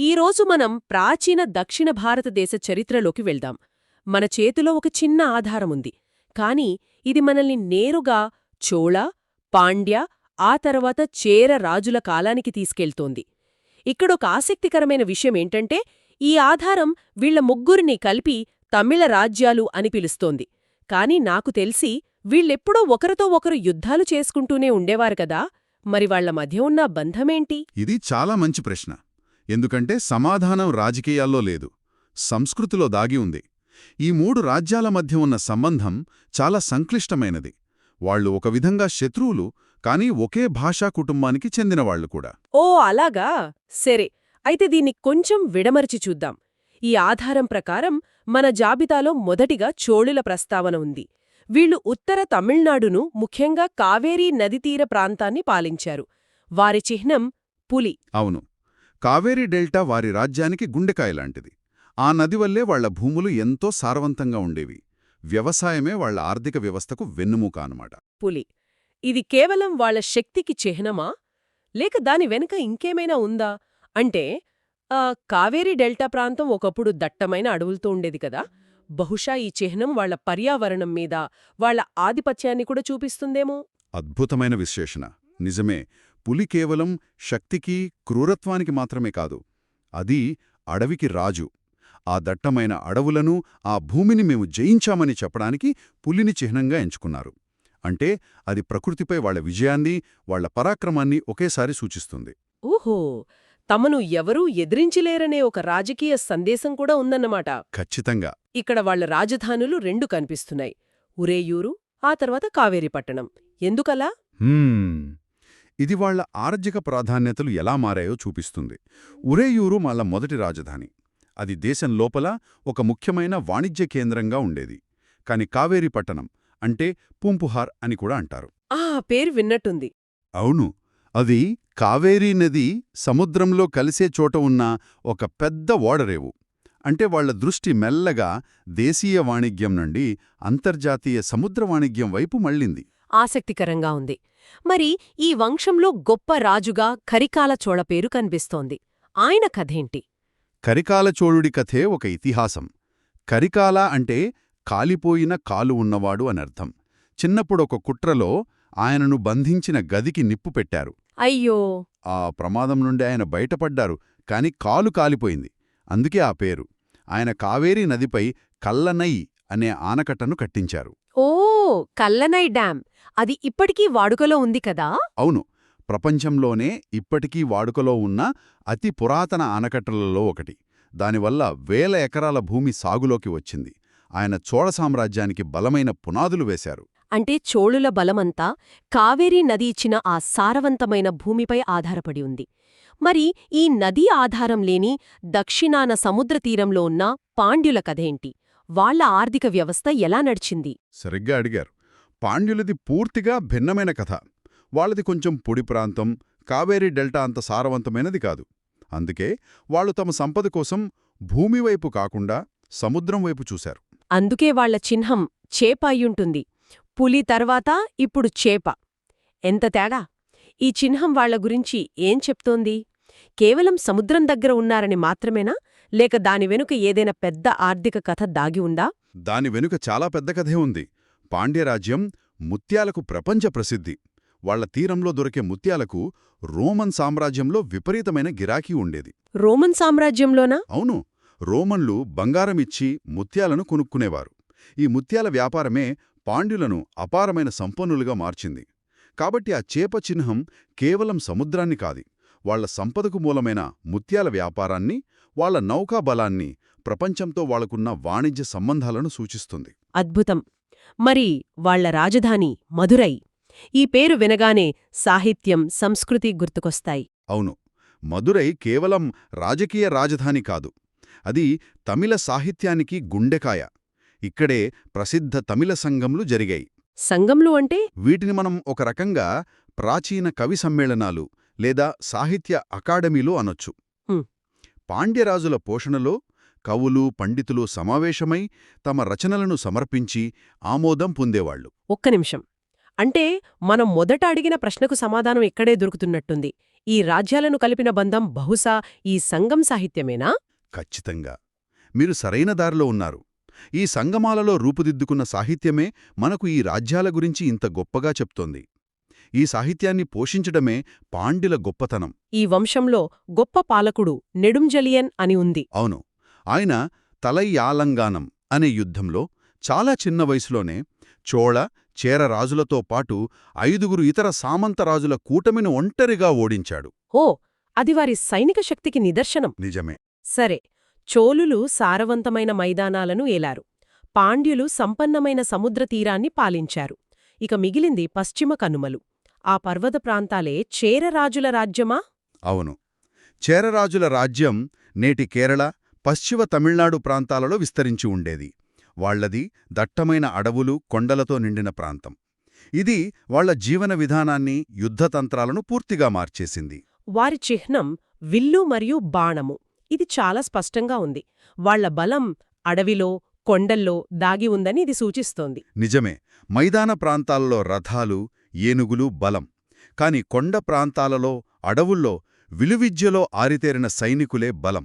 ఈరోజు మనం ప్రాచీన దక్షిణ భారతదేశ చరిత్రలోకి వెళ్దాం. మన చేతిలో ఒక చిన్న ఆధారముంది కాని ఇది మనల్ని నేరుగా చోళ పాండ్య ఆ తర్వాత చేర రాజుల కాలానికి తీసుకెళ్తోంది. ఇక్కడొక ఆసక్తికరమైన విషయమేంటంటే ఈ ఆధారం వీళ్ళ ముగ్గురిని కలిపి తమిళ రాజ్యాలు అని పిలుస్తోంది. కాని నాకు తెలిసి వీళ్ళెప్పుడో ఒకరితో ఒకరు యుద్ధాలు చేసుకుంటూనే ఉండేవారు కదా! మరి వాళ్ళ మధ్య ఉన్న బంధమేంటి? ఇది చాలా మంచి ప్రశ్న. ఎందుకంటే సమాధానం రాజకీయాల్లో లేదు సంస్కృతిలో దాగి ఉంది. ఈ మూడు రాజ్యాల మధ్య ఉన్న సంబంధం చాలా సంక్లిష్టమైనది. వాళ్ళు ఒక విధంగా శత్రువులు కానీ ఒకే భాషా కుటుంబానికి చెందినవాళ్ళు కూడా. ఓ అలాగా? సరే అయితే దీన్ని కొంచెం విడమర్చి చూద్దాం. ఈ ఆధారం ప్రకారం మన జాబితాలో మొదటిగా చోళుల ప్రస్తావన ఉంది. వీళ్ళు ఉత్తర తమిళనాడును ముఖ్యంగా కావేరీ నదితీర ప్రాంతాన్ని పాలించారు. వారి చిహ్నం పులి. అవును. కావేరీ డెల్టా వారి రాజ్యానికి గుండెకాయలాంటిది ఆ నది వల్లే వాళ్ళ భూములు ఎంతో సారవంతంగా ఉండేవి. వ్యవసాయమే వాళ్ళ ఆర్థిక వ్యవస్థకు వెన్నుముక అనమాట పులి ఇది కేవలం వాళ్ళ శక్తికి చిహ్నమా? లేక దాని వెనుక ఇంకేమైనా ఉందా? అంటే ఆ, కావేరీ డెల్టా ప్రాంతం ఒకప్పుడు దట్టమైన అడవులతో ఉండేది కదా. బహుశా ఈ చిహ్నం వాళ్ళ పర్యావరణం మీద వాళ్ళ ఆధిపత్యాన్ని కూడా చూపిస్తుందేమో? అద్భుతమైన విశ్లేషణ. నిజమే పులి కేవలం శక్తికి క్రూరత్వానికి మాత్రమే కాదు అది అడవికి రాజు. ఆ దట్టమైన అడవులను ఆ భూమిని మేము జయించామని చెప్పడానికి పులిని చిహ్నంగా ఎంచుకున్నారు. అంటే అది ప్రకృతిపై వాళ్ళ విజయాన్ని వాళ్ళ పరాక్రమాన్ని ఒకేసారి సూచిస్తుంది. ఓహో! తమను ఎవరూ ఎదిరించలేరనే ఒక రాజకీయ సందేశం కూడా ఉందన్నమాట. ఖచ్చితంగా. ఇక్కడ వాళ్ళ రాజధానులు రెండు కనిపిస్తున్నాయి. ఉరేయూరు ఆ తర్వాత కావేరీపట్టణం ఎందుకలా. ఇది వాళ్ళ ఆర్థిక ప్రాధాన్యతలు ఎలా మారాయో చూపిస్తుంది. ఉరేయూరు వాళ్ళ మొదటి రాజధాని. అది దేశం లోపల ఒక ముఖ్యమైన వాణిజ్య కేంద్రంగా ఉండేది. కాని కావేరీ పట్టణం అంటే పూంపుహార్ అని కూడా అంటారు. ఆ పేరు విన్నట్టుంది. అవును. అది కావేరీ నది సముద్రంలో కలిసే చోట ఉన్న ఒక పెద్ద ఓడరేవు అంటే వాళ్ళ దృష్టి మెల్లగా దేశీయ వాణిజ్యం నుండి అంతర్జాతీయ సముద్ర వాణిజ్యం వైపు మళ్ళింది. ఆసక్తికరంగా ఉంది. మరి ఈ వంశంలో గొప్ప రాజుగా కరికాల చోళ పేరు కనిపిస్తోంది. ఆయన కథేంటి? కరికాల చోళుడి కథే ఒక ఇతిహాసం. కరికాల అంటే కాలిపోయిన కాలు ఉన్నవాడు అనర్థం. చిన్నప్పుడొక కుట్రలో ఆయనను బంధించిన గదికి నిప్పు పెట్టారు. అయ్యో! ఆ ప్రమాదం నుండి ఆయన బయటపడ్డారు కాని కాలు కాలిపోయింది. అందుకే ఆ పేరు. ఆయన కావేరీ నదిపై కల్లనై అనే ఆనకట్టను కట్టించారు. ఓ! కల్లనై డ్యాం అది ఇప్పటికీ వాడుకలో ఉంది కదా? అవును. ప్రపంచంలోనే ఇప్పటికీ వాడుకలో ఉన్న అతి పురాతన ఆనకట్టలలో ఒకటి. దానివల్ల వేల ఎకరాల భూమి సాగులోకి వచ్చింది. ఆయన చోళ సామ్రాజ్యానికి బలమైన పునాదులు వేశారు. అంటే చోళుల బలమంతా కావేరీ నది ఇచ్చిన ఆ సారవంతమైన భూమిపై ఆధారపడి ఉంది. మరి ఈ నదీ ఆధారం లేని దక్షిణాన సముద్ర తీరంలో ఉన్న పాండ్యుల కథేంటి వాళ్ళ ఆర్థిక వ్యవస్థ ఎలా నడిచింది? సరిగ్గా అడిగారు. పాండ్యులది పూర్తిగా భిన్నమైన కథ. వాళ్ళది కొంచెం పొడి ప్రాంతం కావేరీ డెల్టా అంత సారవంతమైనది కాదు. అందుకే వాళ్ళు తమ సంపద కోసం భూమి వైపు కాకుండా సముద్రం వైపు చూశారు. అందుకే వాళ్ళ చిహ్నం చేప అయ్యుంటుంది. పులి తర్వాత ఇప్పుడు చేప. ఎంత తేడా! ఈ చిహ్నం వాళ్ళ గురించి ఏం చెప్తోంది? కేవలం సముద్రం దగ్గర ఉన్నారని మాత్రమేనా? లేక దాని వెనుక ఏదైనా పెద్ద ఆర్థిక కథ దాగి ఉందా? దాని వెనుక చాలా పెద్ద కథే ఉంది. పాండ్యరాజ్యం ముత్యాలకు ప్రపంచ ప్రసిద్ధి. వాళ్ళ తీరంలో దొరికే ముత్యాలకు రోమన్ సామ్రాజ్యంలో విపరీతమైన గిరాకీ ఉండేది. రోమన్ సామ్రాజ్యంలోనా? అవును. రోమన్లు బంగారమిచ్చి ముత్యాలను కొనుక్కునేవారు. ఈ ముత్యాల వ్యాపారమే పాండ్యులను అపారమైన సంపన్నులుగా మార్చింది. కాబట్టి ఆ చేప చిహ్నం కేవలం సముద్రాన్ని కాది వాళ్ళ సంపదకు మూలమైన ముత్యాల వ్యాపారాన్ని వాళ్ళ నౌకా బలాన్ని ప్రపంచంతో వాళ్ళకున్న వాణిజ్య సంబంధాలను సూచిస్తుంది. అద్భుతం. మరి వాళ్ళ రాజధాని మధురై. ఈ పేరు వినగానే సాహిత్యం సంస్కృతి గుర్తుకొస్తాయి. అవును. మదురై కేవలం రాజకీయ రాజధాని కాదు. అది తమిళ సాహిత్యానికి గుండెకాయ. ఇక్కడే ప్రసిద్ధ తమిళ సంఘంలు జరిగాయి. సంగంలు అంటే? వీటిని మనం ఒక రకంగా ప్రాచీన కవి సమ్మేళనాలు లేదా సాహిత్య అకాడమీలు అనొచ్చు. పాండ్యరాజుల పోషణలో కవులు పండితులు సమావేశమై తమ రచనలను సమర్పించి ఆమోదం పొందేవాళ్ళు ఒక్క నిమిషం. అంటే మనం మొదట అడిగిన ప్రశ్నకు సమాధానం ఇక్కడే దొరుకుతున్నట్టుంది. ఈ రాజ్యాలను కలిపిన బంధం బహుశా ఈ సంగం సాహిత్యమేనా? ఖచ్చితంగా. మీరు సరైన దారిలో ఉన్నారు. ఈ సంగమాలలో రూపుదిద్దుకున్న సాహిత్యమే మనకు ఈ రాజ్యాల గురించి ఇంత గొప్పగా చెప్తోంది. ఈ సాహిత్యాన్ని పోషించడమే పాండ్యుల గొప్పతనం. ఈ వంశంలో గొప్ప పాలకుడు నెడుంజలియన్ అని ఉంది. అవును. ఆయన తలయ్యాలంగానం అనే యుద్ధంలో చాలా చిన్న వయసులోనే చోళ చేర రాజులతో పాటు ఐదుగురు ఇతర సామంతరాజుల కూటమిని ఒంటరిగా ఓడించాడు. ఓ అది వారి సైనిక శక్తికి నిదర్శనం. నిజమే. సరే చోళులు సారవంతమైన మైదానాలను ఏలారు. పాండ్యులు సంపన్నమైన సముద్ర తీరాన్ని పాలించారు. ఇక మిగిలింది పశ్చిమ కనుమలు. ఆ పర్వత ప్రాంతాలే చేరరాజుల రాజ్యమా? అవును. చేరరాజుల రాజ్యం నేటి కేరళ పశ్చిమ తమిళనాడు ప్రాంతాలలో విస్తరించి ఉండేది. వాళ్ళది దట్టమైన అడవులు కొండలతో నిండిన ప్రాంతం. ఇది వాళ్ళ జీవన విధానాన్ని యుద్ధతంత్రాలను పూర్తిగా మార్చేసింది. వారి చిహ్నం విల్లు మరియు బాణము. ఇది చాలా స్పష్టంగా ఉంది. వాళ్ళ బలం అడవిలో కొండల్లో దాగి ఉందని ఇది సూచిస్తోంది. నిజమే మైదాన ప్రాంతాలలో రథాలు ఏనుగులు బలం. కాని కొండ ప్రాంతాలలో అడవుల్లో విలువిద్యలో ఆరితేరిన సైనికులే బలం.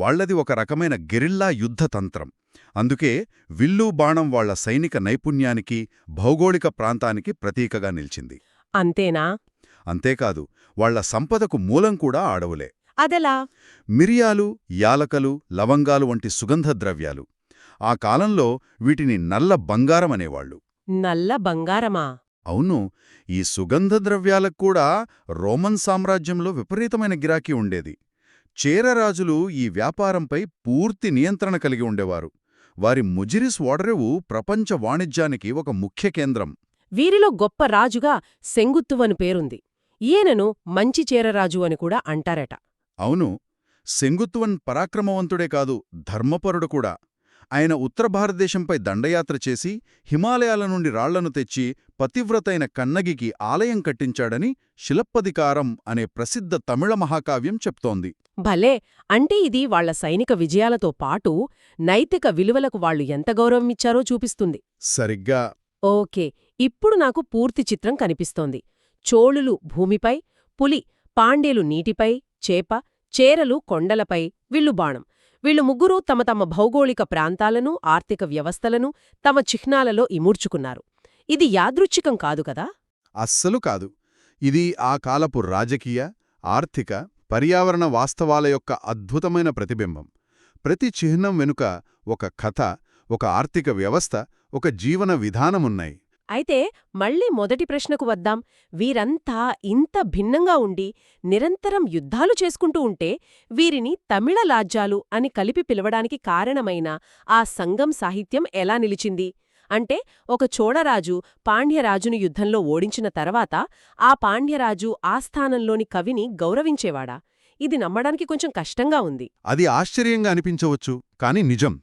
వాళ్ళది ఒక రకమైన గెరిల్లా యుద్ధతంత్రం అందుకే విల్లు బాణం వాళ్ళ సైనిక నైపుణ్యానికి భౌగోళిక ప్రాంతానికి ప్రతీకగా నిలిచింది. అంతేనా? అంతేకాదు వాళ్ళ సంపదకు మూలం కూడా అడవులే అదెలా? మిరియాలు యాలకలు లవంగాలు వంటి సుగంధ ద్రవ్యాలు. ఆ కాలంలో వీటిని నల్ల బంగారం అనేవాళ్ళు. నల్ల బంగారమా? అవును ఈ సుగంధ ద్రవ్యాలకు కూడా రోమన్ సామ్రాజ్యంలో విపరీతమైన గిరాకీ ఉండేది. చేరరాజులు ఈ వ్యాపారంపై పూర్తి నియంత్రణ కలిగి ఉండేవారు. వారి ముజిరిస్ ఓడరేవు ప్రపంచ వాణిజ్యానికి ఒక ముఖ్య కేంద్రం. వీరిలో గొప్ప రాజుగా సెంగుత్తువను పేరుంది. ఈయనను మంచి చేరరాజు అని కూడా అంటారట. అవును సెంగుత్తువన్ పరాక్రమవంతుడే కాదు ధర్మపరుడు కూడా. ఆయన ఉత్తర భారతదేశంపై దండయాత్ర చేసి హిమాలయాల నుండి రాళ్ళను తెచ్చి పతివ్రతైన కన్నగికి ఆలయం కట్టించాడని శిలప్పదికారం అనే ప్రసిద్ధ తమిళ మహాకావ్యం చెప్తోంది. భలే! అంటే ఇది వాళ్ళ సైనిక విజయాలతో పాటు నైతిక విలువలకు వాళ్ళు ఎంత గౌరవమిచ్చారో చూపిస్తుంది. సరిగ్గా. ఓకే ఇప్పుడు నాకు పూర్తి చిత్రం కనిపిస్తోంది. చోళులు భూమిపై పులి పాండ్యేలు నీటిపై చేప చేరలు కొండలపై విల్లు వీళ్ళు వీళ్ళు ముగ్గురూ తమ తమ భౌగోళిక ప్రాంతాలను ఆర్థిక వ్యవస్థలను తమ చిహ్నాలలో ఇమూర్చుకున్నారు ఇది యాదృచ్ఛికం కాదు కదా? అస్సలు కాదు. ఇది ఆ కాలపు రాజకీయ ఆర్థిక పర్యావరణ వాస్తవాల యొక్క అద్భుతమైన ప్రతిబింబం. ప్రతి చిహ్నం వెనుక ఒక కథ ఒక ఆర్థిక వ్యవస్థ ఒక జీవన విధానమున్నాయి. అయితే మళ్ళీ మొదటి ప్రశ్నకు వద్దాం. వీరంతా ఇంత భిన్నంగా ఉండి నిరంతరం యుద్ధాలు చేసుకుంటూ ఉంటే వీరిని తమిళ లాజ్యాలు అని కలిపి పిలవడానికి కారణమైన ఆ సంగం సాహిత్యం ఎలా నిలిచింది? అంటే ఒక చోళరాజు పాండ్యరాజును యుద్ధంలో ఓడించిన తర్వాత ఆ పాండ్యరాజు ఆ స్థానంలోని కవిని గౌరవించేవాడా? ఇది నమ్మడానికి కొంచెం కష్టంగా ఉంది. అది ఆశ్చర్యంగా అనిపించవచ్చు కాని నిజం.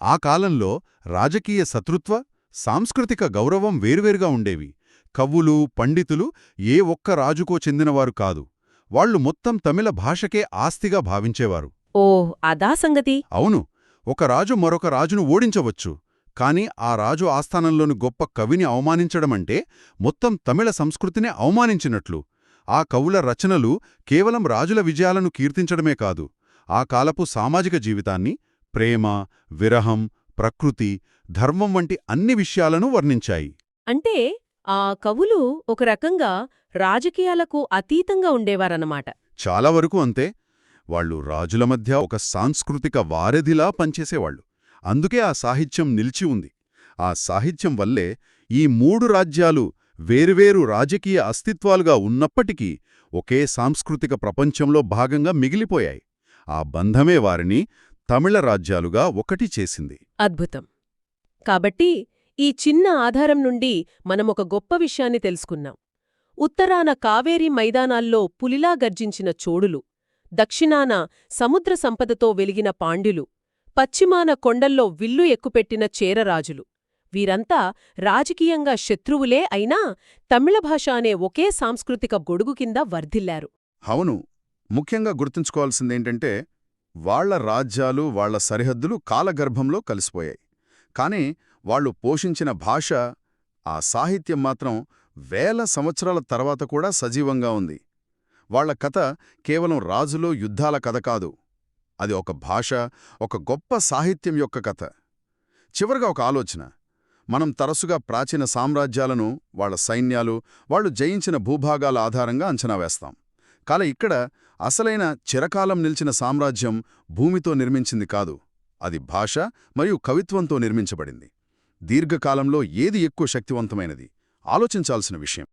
ఆ కాలంలో రాజకీయ శత్రుత్వ సాంస్కృతిక గౌరవం వేర్వేరుగా ఉండేవి. కవ్వులు పండితులు ఏ ఒక్క రాజుకో చెందినవారు కాదు. వాళ్ళు మొత్తం తమిళ భాషకే ఆస్తిగా భావించేవారు. ఓ అదా సంగతి? అవును ఒక రాజు మరొక రాజును ఓడించవచ్చు. కాని ఆ రాజు ఆస్థానంలోని గొప్ప కవిని అవమానించడమంటే మొత్తం తమిళ సంస్కృతినే అవమానించినట్లు. ఆ కవుల రచనలు కేవలం రాజుల విజయాలను కీర్తించడమే కాదు. ఆ కాలపు సామాజిక జీవితాన్ని ప్రేమ విరహం ప్రకృతి ధర్మం వంటి అన్ని విషయాలను వర్ణించాయి. అంటే ఆ కవులు ఒక రకంగా రాజకీయాలకు అతీతంగా ఉండేవారన్నమాట. చాలా వరకు అంతే. వాళ్ళు రాజుల మధ్య ఒక సాంస్కృతిక వారధిలా పనిచేసేవాళ్ళు అందుకే ఆ సాహిత్యం నిలిచి ఉంది. ఆ సాహిత్యం వల్లే ఈ మూడు రాజ్యాలు వేరువేరు రాజకీయ అస్తిత్వాలుగా ఉన్నప్పటికీ ఒకే సాంస్కృతిక ప్రపంచంలో భాగంగా మిగిలిపోయాయి. ఆ బంధమే వారిని తమిళ రాజ్యాలుగా ఒకటి చేసింది. అద్భుతం. కాబట్టి ఈ చిన్న ఆధారం నుండి మనమొక గొప్ప విషయాన్ని తెలుసుకున్నాం. ఉత్తరాన కావేరీ మైదానాల్లో పులిలా గర్జించిన చోడులు దక్షిణాన సముద్ర సంపదతో వెలిగిన పాండ్యులు పశ్చిమాన కొండల్లో విల్లు ఎక్కుపెట్టిన చేరరాజులు. వీరంతా రాజకీయంగా శత్రువులే అయినా తమిళ భాష అనే ఒకే సాంస్కృతిక గొడుగు కింద వర్ధిల్లారు. అవును ముఖ్యంగా గుర్తుంచుకోవాల్సిందేంటంటే వాళ్ళ రాజ్యాలు వాళ్ళ సరిహద్దులు కాలగర్భంలో కలిసిపోయాయి. కాని వాళ్ళు పోషించిన భాష ఆ సాహిత్యం మాత్రం వేల సంవత్సరాల తర్వాత కూడా సజీవంగా ఉంది. వాళ్ళ కథ కేవలం రాజులో యుద్ధాల కథ కాదు. అది ఒక భాష ఒక గొప్ప సాహిత్యం యొక్క కథ. చివరగా ఒక ఆలోచన. మనం తరచుగా ప్రాచీన సామ్రాజ్యాలను వాళ్ళ సైన్యాలు వాళ్ళు జయించిన భూభాగాల ఆధారంగా అంచనా వేస్తాం. కాల ఇక్కడ అసలైన చిరకాలం నిలిచిన సామ్రాజ్యం భూమితో నిర్మించింది కాదు. అది భాష మరియు కవిత్వంతో నిర్మించబడింది. దీర్ఘకాలంలో ఏది ఎక్కువ శక్తివంతమైనది? ఆలోచించాల్సిన విషయం.